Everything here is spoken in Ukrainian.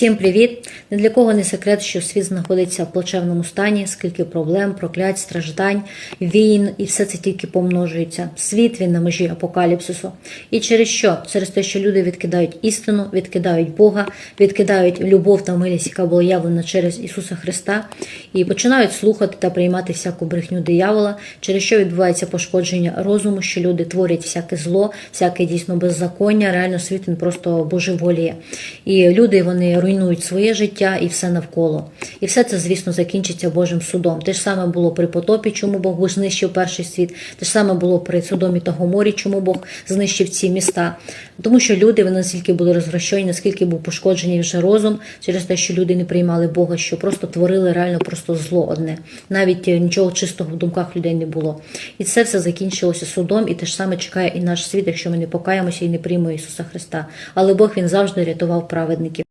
Всім привіт! Не для кого не секрет, що світ знаходиться в плачевному стані, скільки проблем, проклять, страждань, війн, і все це тільки помножується. Світ він на межі апокаліпсису. І через що? Через те, що люди відкидають істину, відкидають Бога, відкидають любов та милість, яка була явлена через Ісуса Христа, і починають слухати та приймати всяку брехню диявола, через що відбувається пошкодження розуму, що люди творять всяке зло, всяке дійсно беззаконня. Реально світ він просто божеволіє. І люди вони руйнують своє життя і все навколо. І все це, звісно, закінчиться Божим судом. Те ж саме було при потопі, чому Бог знищив перший світ. Те ж саме було при Содомі та Гоморі, чому Бог знищив ці міста. Тому що люди вони настільки були розвращені, наскільки був пошкоджений вже розум через те, що люди не приймали Бога, що просто творили реально просто зло одне. Навіть е, нічого чистого в думках людей не було. І це все закінчилося судом, і те ж саме чекає і наш світ, якщо ми не покаємося і не приймемо Ісуса Христа. Але Бог він завжди рятував праведників.